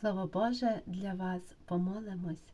Слово Боже для вас помолимось.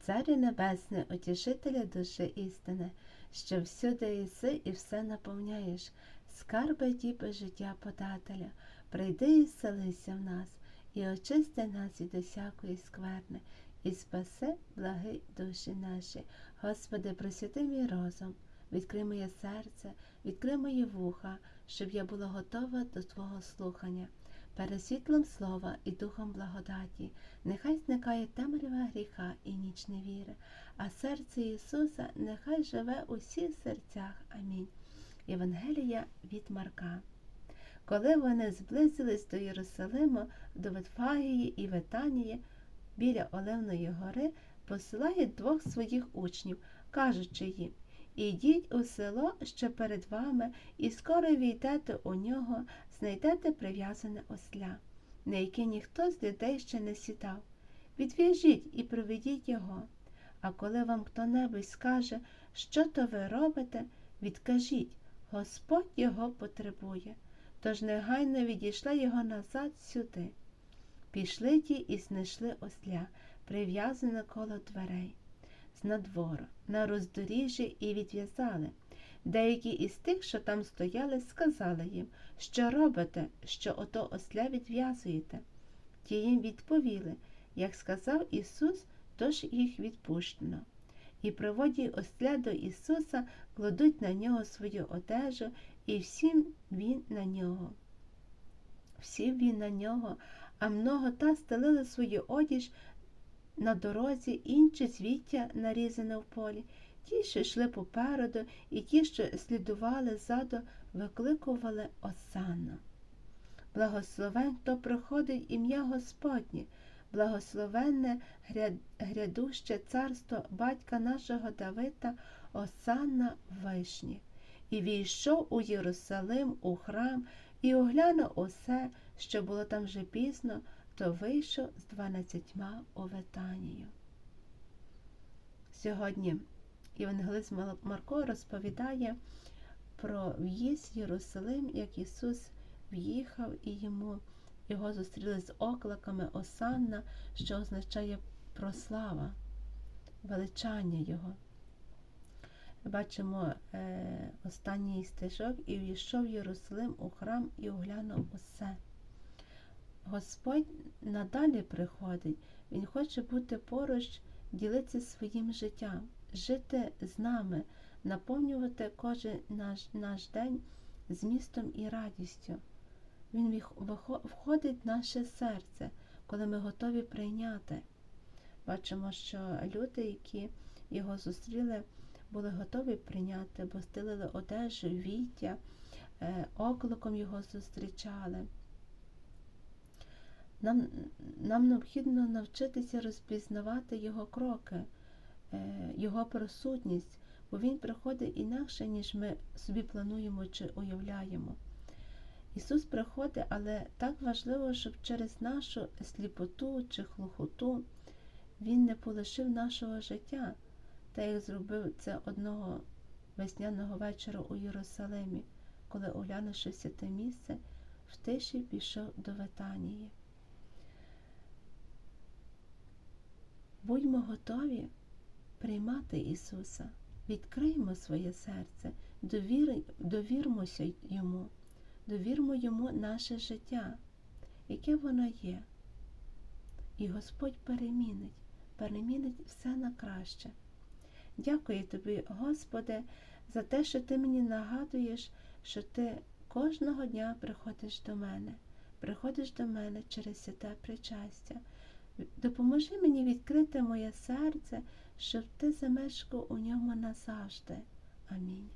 Царю Небесне, утішителя душі істини, що всюди єси і все наповняєш, скарби діби життя подателя, прийди і селися в нас, і очисти нас від усякої скверни, і спаси, благи душі наші. Господи, просвіти мій розум, відкрий моє серце, відкрий мої вуха, щоб я була готова до Твого слухання. Перед світлом слова і духом благодаті, нехай зникає темрява гріха і ніч невіри, а серце Ісуса нехай живе у всіх серцях. Амінь. Євангелія від Марка. Коли вони зблизились до Єрусалиму, до Ветфагії і Ветанії, біля Оливної гори, посилають двох своїх учнів, кажучи їм Ідіть у село, що перед вами, і скоро війдете у нього, знайдете прив'язане осля, на яке ніхто з людей ще не сідав. Відв'яжіть і приведіть його. А коли вам хто-небудь скаже, що то ви робите, відкажіть, Господь його потребує. Тож негайно відійшли його назад сюди. Пішли ті і знайшли осля, прив'язане коло дверей з надвору, на роздоріжжі і відв'язали. Деякі із тих, що там стояли, сказали їм, що робите, що ото осля відв'язуєте. Ті їм відповіли, як сказав Ісус, тож їх відпущено. І приводять осля до Ісуса, кладуть на нього свою одежу, і всім він на нього. Всім він на нього, а много та стелили свою одіж на дорозі, інші звіття нарізане в полі, ті, що йшли попереду, і ті, що слідували ззаду, викликували Осанна. Благословен, хто приходить ім'я Господнє, благословенне грядуще царство батька нашого Давида, Осанна вишні. І війшов у Єрусалим у храм і оглянув усе, що було там вже пізно, то вийшов з дванадцятьма у Ветанію. Сьогодні Євангелист Марко розповідає про в'їзд в Єрусалим, як Ісус в'їхав і йому його зустріли з окликами Осанна, що означає прослава, величання Його. Бачимо е, останній стежок і війшов Єрусалим у храм і оглянув усе. Господь надалі приходить, Він хоче бути поруч, ділитися своїм життям, жити з нами, наповнювати кожен наш, наш день змістом і радістю. Він входить в наше серце, коли ми готові прийняти. Бачимо, що люди, які його зустріли, були готові прийняти, бо стелили одежу, віття, е, окликом його зустрічали. Нам нам необхідно навчитися розпізнавати Його кроки, Його присутність, бо Він приходить інакше, ніж ми собі плануємо чи уявляємо. Ісус приходить, але так важливо, щоб через нашу сліпоту чи хлохоту Він не полишив нашого життя, так як зробив це одного весняного вечора у Єрусалимі, коли, оглянувши все те місце, в тиші пішов до Ветанії. Будьмо готові приймати Ісуса, відкриймо своє серце, довір, довірмося Йому, довірмо Йому наше життя, яке воно є. І Господь перемінить, перемінить все на краще. Дякую тобі, Господи, за те, що Ти мені нагадуєш, що Ти кожного дня приходиш до мене, приходиш до мене через святе причастя. Допоможи мені відкрити моє серце, щоб ти замешкав у ньому назавжди. Амінь.